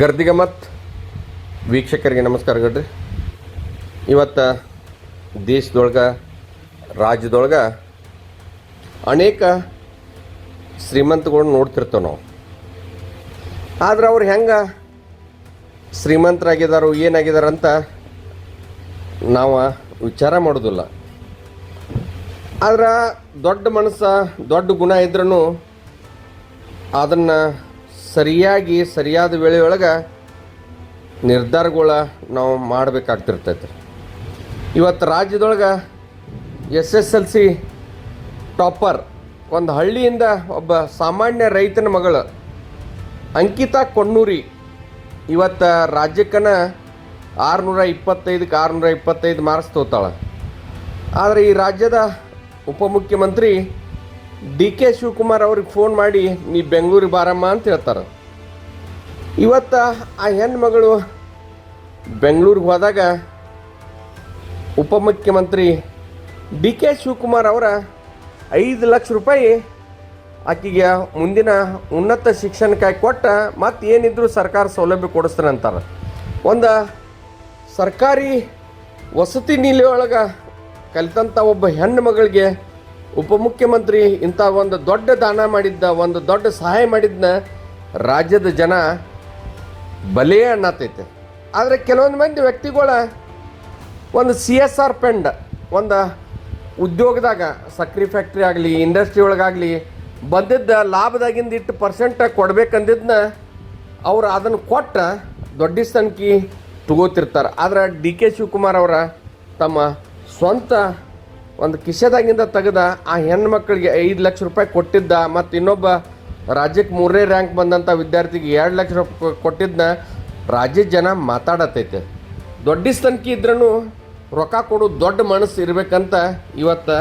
ಗರ್ದಿಗ ಮತ್ತು ವೀಕ್ಷಕರಿಗೆ ನಮಸ್ಕಾರ ಗಡ್ರಿ. ಇವತ್ತು ದೇಶದೊಳಗೆ, ರಾಜ್ಯದೊಳಗೆ ಅನೇಕ ಶ್ರೀಮಂತಗಳನ್ನ ನೋಡ್ತಿರ್ತೇವೆ ನಾವು. ಆದ್ರೆ ಅವ್ರು ಹೆಂಗೆ ಶ್ರೀಮಂತರಾಗಿದ್ದಾರೋ ಏನಾಗಿದ್ದಾರೆ ಅಂತ ನಾವು ವಿಚಾರ ಮಾಡೋದಿಲ್ಲ. ಆದ್ರೆ ದೊಡ್ಡ ಮನಸ್ಸ, ದೊಡ್ಡ ಗುಣ ಇದ್ರೂ ಅದನ್ನು ಸರಿಯಾಗಿ, ಸರಿಯಾದ ವೇಳೆಯೊಳಗೆ ನಿರ್ಧಾರಗಳ ನಾವು ಮಾಡಬೇಕಾಗ್ತಿರ್ತೈತೆ. ಇವತ್ತು ರಾಜ್ಯದೊಳಗೆ S S L C topper, ಒಂದು ಹಳ್ಳಿಯಿಂದ ಒಬ್ಬ ಸಾಮಾನ್ಯ ರೈತನ ಮಗಳು ಅಂಕಿತಾ ಕೊಣ್ಣೂರಿ ಇವತ್ತು ರಾಜ್ಯಕ್ಕನ ಆರುನೂರ ಇಪ್ಪತ್ತೈದಕ್ಕೆ ಆರುನೂರ ಇಪ್ಪತ್ತೈದು ಮಾರ್ಕ್ಸ್ ತೋತಾಳೆ. ಆದರೆ ಈ ರಾಜ್ಯದ ಉಪಮುಖ್ಯಮಂತ್ರಿ ಡಿ ಕೆ ಶಿವಕುಮಾರ್ ಅವ್ರಿಗೆ ಫೋನ್ ಮಾಡಿ, ನೀ ಬೆಂಗಳೂರಿಗೆ ಬಾರಮ್ಮ ಅಂತ ಹೇಳ್ತಾರೆ. ಇವತ್ತು ಆ ಹೆಣ್ಮಗಳು ಬೆಂಗಳೂರಿಗೆ ಹೋದಾಗ ಉಪಮುಖ್ಯಮಂತ್ರಿ ಡಿ ಕೆ ಶಿವಕುಮಾರ್ ಅವರ ಐದು ಲಕ್ಷ ರೂಪಾಯಿ ಆಕೆಗೆ ಮುಂದಿನ ಉನ್ನತ ಶಿಕ್ಷಣಕ್ಕಾಗಿ ಕೊಟ್ಟ ಮತ್ತು ಏನಿದ್ರು ಸರ್ಕಾರ ಸೌಲಭ್ಯ ಕೊಡಿಸ್ತಾನೆ ಅಂತಾರೆ. ಒಂದು ಸರ್ಕಾರಿ ವಸತಿ ನಿಲಯೊಳಗೆ ಕಲಿತಂಥ ಒಬ್ಬ ಹೆಣ್ಣು ಮಗಳಿಗೆ ಉಪಮುಖ್ಯಮಂತ್ರಿ ಇಂಥ ಒಂದು ದೊಡ್ಡ ದಾನ ಮಾಡಿದ್ದ, ಒಂದು ದೊಡ್ಡ ಸಹಾಯ ಮಾಡಿದ್ನ ರಾಜ್ಯದ ಜನ ಬಲೇ ಅನ್ನತೈತೆ ಆದರೆ ಕೆಲವೊಂದು ಮಂದಿ ವ್ಯಕ್ತಿಗಳ ಒಂದು ಸಿ ಎಸ್ ಆರ್ ಪೆಂಡ್, ಒಂದು ಉದ್ಯೋಗದಾಗ, ಸಕ್ರೆ ಫ್ಯಾಕ್ಟ್ರಿ ಆಗಲಿ ಇಂಡಸ್ಟ್ರಿ ಒಳಗಾಗಲಿ, ಬಂದಿದ್ದ ಲಾಭದಾಗಿಂದ ಇಟ್ಟು ಪರ್ಸೆಂಟ್ ಕೊಡ್ಬೇಕಂದಿದ್ದನ್ನ ಅವ್ರು ಅದನ್ನು ಕೊಟ್ಟ ದೊಡ್ಡ ಸಂಖ್ಯೆ ತಗೋತಿರ್ತಾರೆ. ಆದರೆ ಡಿ ಕೆ ಶಿವಕುಮಾರ್ ಅವರ ತಮ್ಮ ಸ್ವಂತ ಒಂದು ಕಿಶೆದಾಗಿಂದ ತೆಗೆದ ಆ ಹೆಣ್ಮಕ್ಳಿಗೆ ಐದು ಲಕ್ಷ ರೂಪಾಯಿ ಕೊಟ್ಟಿದ್ದ ಮತ್ತು ಇನ್ನೊಬ್ಬ ರಾಜ್ಯಕ್ಕೆ ಮೂರನೇ ರ್ಯಾಂಕ್ ಬಂದಂಥ ವಿದ್ಯಾರ್ಥಿಗೆ ಎರಡು ಲಕ್ಷ ರೂಪಾಯಿ ಕೊಟ್ಟಿದ್ದನ್ನ ರಾಜ್ಯದ ಜನ ಮಾತಾಡತೈತೆ. ದೊಡ್ಡ ಸಂಖ್ಯೆ ಇದ್ರೂ ರೊಕ್ಕ ಕೊಡು ದೊಡ್ಡ ಮನಸ್ಸು ಇರಬೇಕಂತ ಇವತ್ತು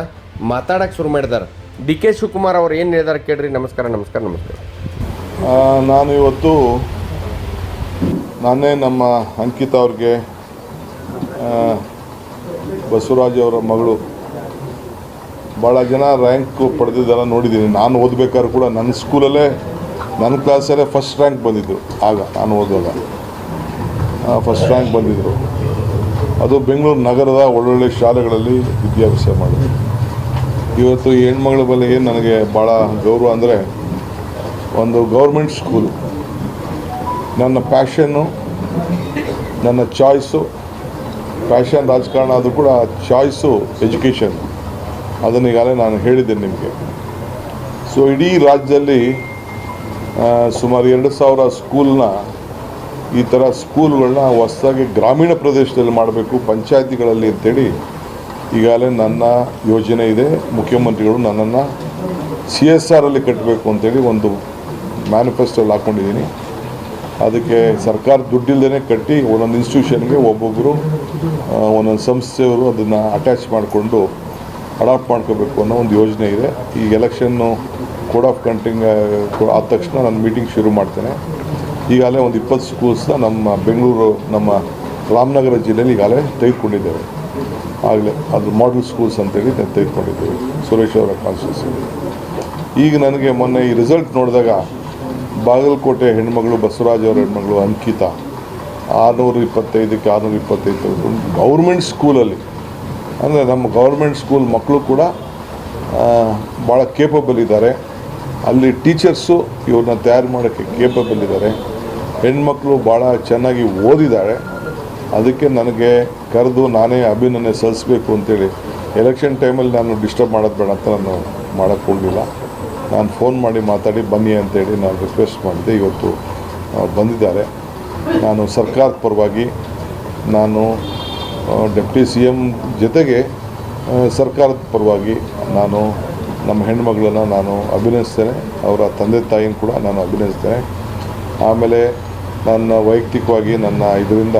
ಮಾತಾಡಕ್ಕೆ ಶುರು ಮಾಡಿದ್ದಾರೆ ಡಿ ಕೆ ಶಿವಕುಮಾರ್ ಅವ್ರು ಏನು ಹೇಳಿದಾರೆ ಕೇಳ್ರಿ. ನಮಸ್ಕಾರ ನಮಸ್ಕಾರ ನಮಸ್ಕಾರ. ನಾನು ಇವತ್ತು ನಾನೇ ನಮ್ಮ ಅಂಕಿತ ಅವ್ರಿಗೆ ಬಸವರಾಜ್ ಅವರ ಮಗಳು ಭಾಳ ಜನ ರ್ಯಾಂಕ್ ಪಡೆದಿದ್ದೆಲ್ಲ ನೋಡಿದ್ದೀನಿ. ನಾನು ಓದಬೇಕಾದ್ರೂ ಕೂಡ ನನ್ನ ಸ್ಕೂಲಲ್ಲೇ ನನ್ನ ಕ್ಲಾಸಲ್ಲೇ ಫಸ್ಟ್ ರ್ಯಾಂಕ್ ಬಂದಿದ್ದು. ಆಗ ನಾನು ಓದುವಾಗ. ಫಸ್ಟ್ ರ್ಯಾಂಕ್ ಬಂದಿದ್ದರು ಅದು ಬೆಂಗಳೂರು ನಗರದ ಒಳ್ಳೊಳ್ಳೆ ಶಾಲೆಗಳಲ್ಲಿ ವಿದ್ಯಾಭ್ಯಾಸ ಮಾಡಿದ್ರು. ಇವತ್ತು ಹೆಣ್ಮಗಳ ಮೇಲೆ ಏನು ನನಗೆ ಭಾಳ ಗೌರವ ಅಂದರೆ, ಒಂದು ಗೌರ್ಮೆಂಟ್ ಸ್ಕೂಲು ನನ್ನ ಪ್ಯಾಷನ್ನು ನನ್ನ ಚಾಯ್ಸು ಪ್ಯಾಷನ್ ರಾಜಕಾರಣ ಆದರೂ ಕೂಡ ಚಾಯ್ಸು ಎಜುಕೇಷನ್ ಅದನ್ನು ಈಗಾಗಲೇ ನಾನು ಹೇಳಿದ್ದೇನೆ ನಿಮಗೆ. ಸೊ ಇಡೀ ರಾಜ್ಯದಲ್ಲಿ ಸುಮಾರು ಎರಡು ಸಾವಿರ ಸ್ಕೂಲ್ನ ಈ ಥರ ಸ್ಕೂಲ್ಗಳನ್ನ ಹೊಸದಾಗಿ ಗ್ರಾಮೀಣ ಪ್ರದೇಶದಲ್ಲಿ ಮಾಡಬೇಕು, ಪಂಚಾಯತಿಗಳಲ್ಲಿ ಅಂತೇಳಿ ಈಗಾಗಲೇ ನನ್ನ ಯೋಜನೆ ಇದೆ. ಮುಖ್ಯಮಂತ್ರಿಗಳು ನನ್ನನ್ನು ಸಿ ಎಸ್ ಆರಲ್ಲಿ ಕಟ್ಟಬೇಕು ಅಂತೇಳಿ ಒಂದು ಮ್ಯಾನಿಫೆಸ್ಟೋಲ್ಲಿ ಹಾಕ್ಕೊಂಡಿದ್ದೀನಿ ಅದಕ್ಕೆ ಸರ್ಕಾರ ದುಡ್ಡಿಲ್ಲದೇ ಕಟ್ಟಿ ಒಂದೊಂದು ಇನ್ಸ್ಟಿಟ್ಯೂಷನ್ಗೆ ಒಬ್ಬೊಬ್ಬರು ಒಂದೊಂದು ಸಂಸ್ಥೆಯವರು ಅದನ್ನು ಅಟ್ಯಾಚ್ ಮಾಡಿಕೊಂಡು ಅಡಾಪ್ಟ್ ಮಾಡ್ಕೋಬೇಕು ಅನ್ನೋ ಒಂದು ಯೋಜನೆ ಇದೆ. ಈ ಎಲೆಕ್ಷನ್ನು ಕೋಡ್ ಆಫ್ ಕಂಟಿಂಗ್ ಆದ ತಕ್ಷಣ ನಾನು ಮೀಟಿಂಗ್ ಶುರು ಮಾಡ್ತೇನೆ. ಈಗಾಗಲೇ ಒಂದು ಇಪ್ಪತ್ತು ಸ್ಕೂಲ್ಸ್ನ ನಮ್ಮ ಬೆಂಗಳೂರು, ನಮ್ಮ ರಾಮನಗರ ಜಿಲ್ಲೆಯಲ್ಲಿ ಈಗಾಗಲೇ ತೆಗೆದುಕೊಂಡಿದ್ದೇವೆ. ಆಗಲೇ ಅದು ಮಾಡಲ್ ಸ್ಕೂಲ್ಸ್ ಅಂತೇಳಿ ನಾನು ತೆಗೆದುಕೊಂಡಿದ್ದೇವೆ. ಸುರೇಶ್ ಅವರ ಕಾನ್ಸ್ಟಿಟ್ಯೂಸಿ ಈಗ ನನಗೆ ಮೊನ್ನೆ ಈ ರಿಸಲ್ಟ್ ನೋಡಿದಾಗ ಬಾಗಲಕೋಟೆ ಹೆಣ್ಮಗಳು, ಬಸವರಾಜ್ ಅವರ ಹೆಣ್ಮಗಳು ಅಂಕಿತಾ. ಆರುನೂರ ಇಪ್ಪತ್ತೈದಕ್ಕೆ ಆರುನೂರ ಇಪ್ಪತ್ತೈದು ಗೌರ್ಮೆಂಟ್ ಸ್ಕೂಲಲ್ಲಿ ಅಂದರೆ ನಮ್ಮ ಗೌರ್ಮೆಂಟ್ ಸ್ಕೂಲ್ ಮಕ್ಕಳು ಕೂಡ ಭಾಳ ಕೇಪಬಲ್ ಇದ್ದಾರೆ. ಅಲ್ಲಿ ಟೀಚರ್ಸು ಇವ್ರನ್ನ ತಯಾರು ಮಾಡೋಕ್ಕೆ ಕೇಪಬಲ್ ಇದ್ದಾರೆ. ಹೆಣ್ಮಕ್ಳು ಭಾಳ ಚೆನ್ನಾಗಿ ಓದಿದ್ದಾಳೆ ಅದಕ್ಕೆ ನನಗೆ ಕರೆದು ನಾನೇ ಅಭಿನಂದನೆ ಸಲ್ಲಿಸಬೇಕು ಅಂತೇಳಿ. ಎಲೆಕ್ಷನ್ ಟೈಮಲ್ಲಿ ನಾನು ಡಿಸ್ಟರ್ಬ್ ಮಾಡೋದು ಬೇಡ ಅಂತ ನಾನು ಮಾಡೋಕ್ಕೆ ಹೋಗಲಿಲ್ಲ. ನಾನು ಫೋನ್ ಮಾಡಿ ಮಾತಾಡಿ ಬನ್ನಿ ಅಂತೇಳಿ ನಾನು ರಿಕ್ವೆಸ್ಟ್ ಮಾಡಿದೆ. ಇವತ್ತು ಬಂದಿದ್ದಾರೆ. ನಾನು ಸರ್ಕಾರದ ಪರವಾಗಿ ನಾನು ಡೆಪ್ಟಿ ಸಿ ಎಂ ಜೊತೆಗೆ ಸರ್ಕಾರದ ಪರವಾಗಿ ನಾನು ನಮ್ಮ ಹೆಣ್ಮಗಳನ್ನು ನಾನು ಅಭಿನಯಿಸ್ತೇನೆ ಅವರ ತಂದೆ ತಾಯಿನ ಕೂಡ ನಾನು ಅಭಿನಯಿಸ್ತೇನೆ ಆಮೇಲೆ ನನ್ನ ವೈಯಕ್ತಿಕವಾಗಿ ನನ್ನ ಇದರಿಂದ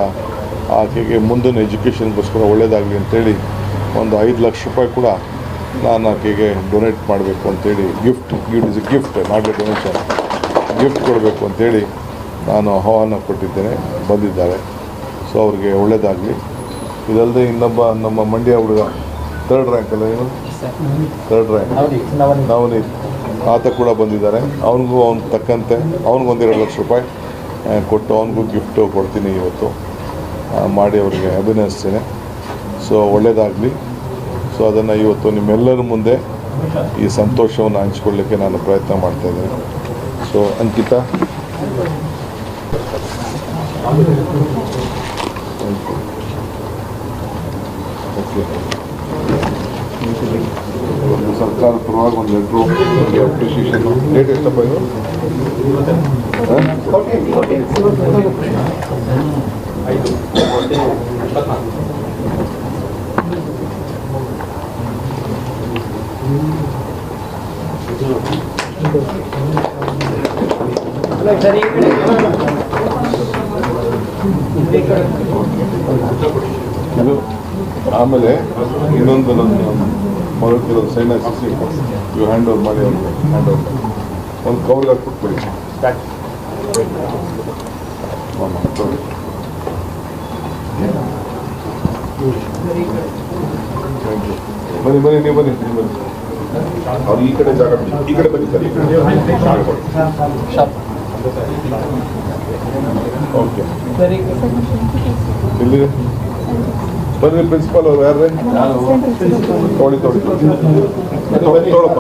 ಆಕೆಗೆ ಮುಂದಿನ ಎಜುಕೇಷನ್ಗೋಸ್ಕರ ಒಳ್ಳೆಯದಾಗಲಿ ಅಂತೇಳಿ ಒಂದು ಐದು ಲಕ್ಷ ರೂಪಾಯಿ ಕೂಡ ನಾನು ಆಕೆಗೆ ಡೊನೇಟ್ ಮಾಡಬೇಕು ಅಂತೇಳಿ, gift, it is a gift, not a donation, gift ಕೊಡಬೇಕು ಅಂತೇಳಿ ನಾನು ಆಹ್ವಾನ ಕೊಟ್ಟಿದ್ದೇನೆ, ಬಂದಿದ್ದಾರೆ. ಸೊ, ಅವ್ರಿಗೆ ಒಳ್ಳೆಯದಾಗಲಿ ಇದಲ್ಲದೆ ಇನ್ನೊಬ್ಬ ನಮ್ಮ ಮಂಡ್ಯ ಹುಡುಗ ಥರ್ಡ್ ರ್ಯಾಂಕ್ ಅಲ್ಲ ಏನು ಥರ್ಡ್ ರ್ಯಾಂಕ್ ನವನೀತ್. ಆತ ಕೂಡ ಬಂದಿದ್ದಾರೆ. ಅವನಿಗೂ ಅವ್ನು ತಕ್ಕಂತೆ. ಅವ್ನಿಗೊಂದು ಎರಡು ಲಕ್ಷ ರೂಪಾಯಿ ಕೊಟ್ಟು ಅವನಿಗೂ ಗಿಫ್ಟು ಕೊಡ್ತೀನಿ ಇವತ್ತು. ಮಾಡಿ ಅವರಿಗೆ ಅಭಿನಯಿಸ್ತೇನೆ. ಸೊ ಒಳ್ಳೆಯದಾಗಲಿ ಸೊ ಅದನ್ನು ಇವತ್ತು ನಿಮ್ಮೆಲ್ಲರ ಮುಂದೆ ಈ ಸಂತೋಷವನ್ನು ಹಂಚ್ಕೊಳ್ಳಿಕ್ಕೆ ನಾನು ಪ್ರಯತ್ನ ಮಾಡ್ತಾ ಇದ್ದೇನೆ. ಸೊ ಅಂಕಿತಾ? ಸರ್ಕಾರ ಪರವಾಗಿ ಒಂದು ಲೆಟ್ರು ಅಪ್ರಿಷಿಯೇಷನ್ ಡೇಟ್ ಎಷ್ಟಪ್ಪ ಇದು ಹಾಂ? ಇದು ಆಮೇಲೆ ಇನ್ನೊಂದು ನನ್ನ ಮಗಕ್ಕಿರೋ ಸೈನ್ ಹಾಕಿಸಿ ಇವು ಹ್ಯಾಂಡ್ ಓವರ್ ಮಾಡಿ ಅವ್ರಿಗೆ ಹ್ಯಾಂಡ್ ಓವರ್ ಒಂದು ಕವರ್. Thank you. ಬನ್ನಿ ಬನ್ನಿ, ನೀವು ಬನ್ನಿ ನೀವು ಬನ್ನಿ ಅವ್ರು ಈ ಕಡೆ ಜಾಗ ಬಿಡಿ. ಈ ಕಡೆ ಬನ್ನಿ ಸರ್, ಈ ಕಡೆ. ಓಕೆ ಇಲ್ಲಿ ಬರ್ರಿ ಪ್ರಿನ್ಸಿಪಾಲ್ ಅವ್ರು ಯಾರ್ರಿ ತೊಳಿ ತೊಳಿ ತೊಳಪ್ಪ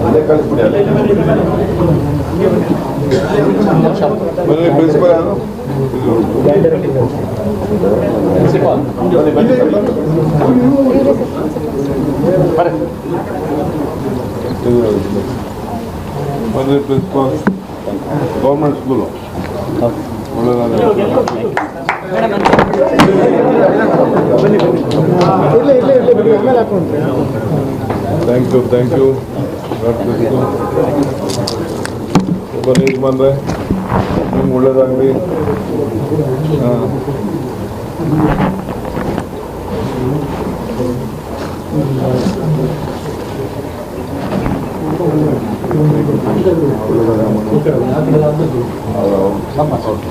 ಅಲ್ಲೇ ಕಳಿಸ್ಬಿಡಿ ಅಲ್ಲೇ ಬರ್ರಿ ಪ್ರಿನ್ಸಿಪಾಲ್ ಯಾರು ಬನ್ನಿ ಬನ್ನಿ ಬನ್ನಿ ಬರ್ರಿ ಪ್ರಿನ್ಸಿಪಾಲ್ ಗೌರ್ಮೆಂಟ್ ಸ್ಕೂಲು ಒಳ್ಳೆಯದಾಗಲಿ ಥ್ಯಾಂಕ್ ಯು ಥ್ಯಾಂಕ್ ಯು ಬನ್ನಿ ಯಜಮಾನ್ರೆ ನಿಮ್ಗೆ ಒಳ್ಳೇದಾಗಲಿ ಹಾಂ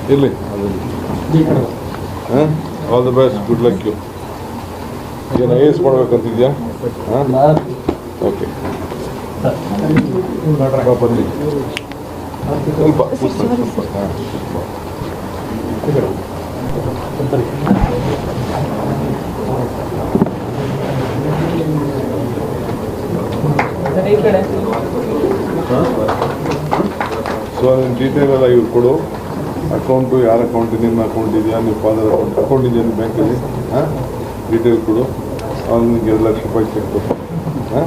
ಇರಲಿ ಹಾಂ all the best good luck you ಏನು ಐ ಎಸ್ ಮಾಡ್ಬೇಕಂತಿದ್ಯಾ? ಹಾಂ ಓಕೆ ಬನ್ನಿ. ಸ್ವಲ್ಪ ಸ್ವಲ್ಪ ಹಾಂ ಸೊ ನಿಮ್ಮ ಡೀಟೇಲ್ ಎಲ್ಲ ಇವ್ರು ಕೊಡು. ಅಕೌಂಟು ಯಾರ ಅಕೌಂಟ್ ನಿಮ್ಮ ಅಕೌಂಟ್ ಇದೆಯಾ? ನಿಮ್ಮ ಫಾದರ್ ಅಕೌಂಟ್ ಅಕೌಂಟ್ ಇದೆಯಾ ನಿಮ್ಮ ಬ್ಯಾಂಕಲ್ಲಿ ಹಾಂ? ಡೀಟೇಲ್ ಕೊಡು. ಅವ್ನಿಗೆ ಎರಡು ಲಕ್ಷ ರೂಪಾಯಿ ಸಿಗ್ತದೆ. ಕೊಡು ಹಾಂ